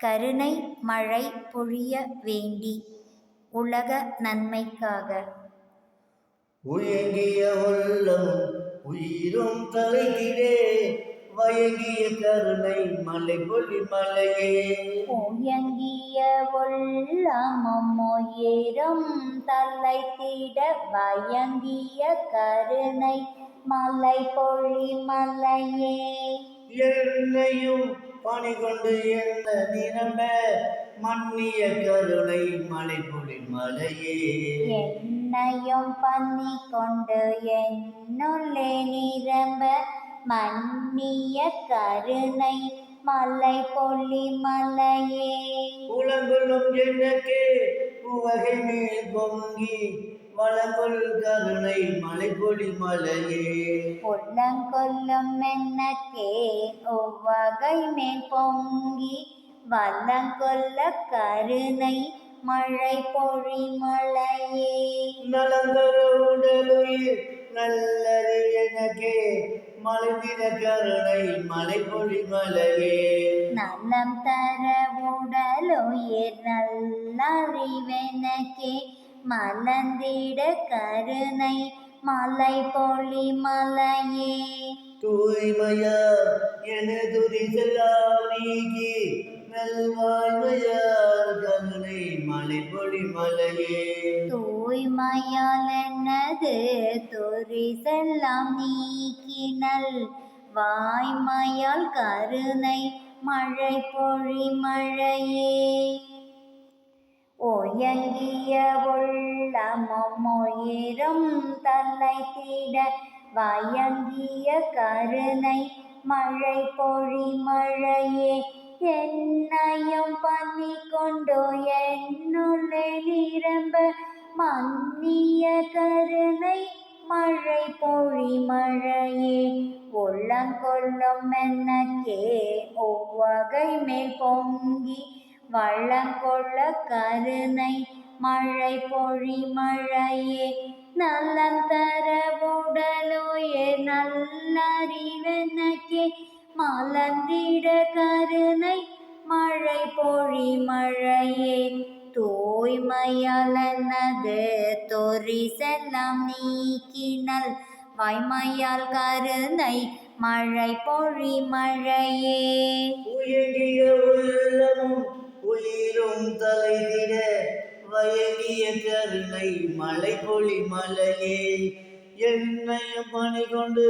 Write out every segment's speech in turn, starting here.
கருணை மழை பொழிய வேண்டி உலக நன்மைக்காக. உயங்கிய உள்ளமும் உயிரும் தலைத்திடே வயங்கிய கருணை மலை பொலி மலையே. உயங்கிய உள்ளமும் உயிரும் தலைத்திட வயங்கிய கருணை மலை பொழி மலையே. என்னையும் பணி கொண்டு என்ன நிரம்ப மன்னிய கருணை மலை பொலி மலையே. என்னையும் பண்ணி கொண்டு என்னுள்ளே நிரம்ப மன்னிய கருணை மலை பொலி மலையே. உலகுளும் எனக்கே உவகை மேல் பொங்கி வளங்கொள் கருணை மலை பொலி மலையே. உள்ளங்கொல்லும் என்னக்கே ஒவ்வகை மேல் பொங்கி வல்லங்கொல்ல கருணை மழை பொழி மலையே. நலந்தர உடலுயிர் நல்லறி எனக்கே மலைந்திட கருணை மலை பொழி மலையே. நலம் தர உடலுயிர் நல்லறிவெனக்கே மலர்ந்திட கருணை மலை பொழி மலையே. தூய்மையா எனதுரி செல்லாம் நீக்கி நல்வாழ்மையார் கருணை மலை பொழி மலையே. தூய்மையால் என்னது துரிசெல்லாம் நீக்கினல் வாய்மையால் கருணை மழை பொழி மழையே. ஓயங்கிய உள்ளமும் உயிரும் தீட வயங்கிய கருணை மழை பொழி மழையே என்னையும் பண்ணி கொண்டோ என்னுள்ளே நிரம்ப மன்னிய கருணை மழை பொழி மழையே. உள்ளங்கொள்ளும் என்னக்கே ஒவ்வகை மேல் பொங்கி வள்ளங்கொள்ள கருணை. மழை பொழி மழையே நல்லம் தர உடலோயே நல்லறிவனக்கே. மலர்ந்திட கருணை மழை பொழி மழையே. தூய்மையால் என்னது தொரிசெல்லாம் நீக்கினல். வாய்மையால் கருணை மழை பொழி மழையே. அருணை மலை பொழி மலையே. என்னையும் பணி கொண்டு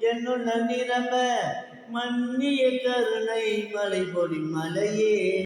என்னுள்ள நிரம்ப மன்னிய கருணை மலை பொழி மலையே.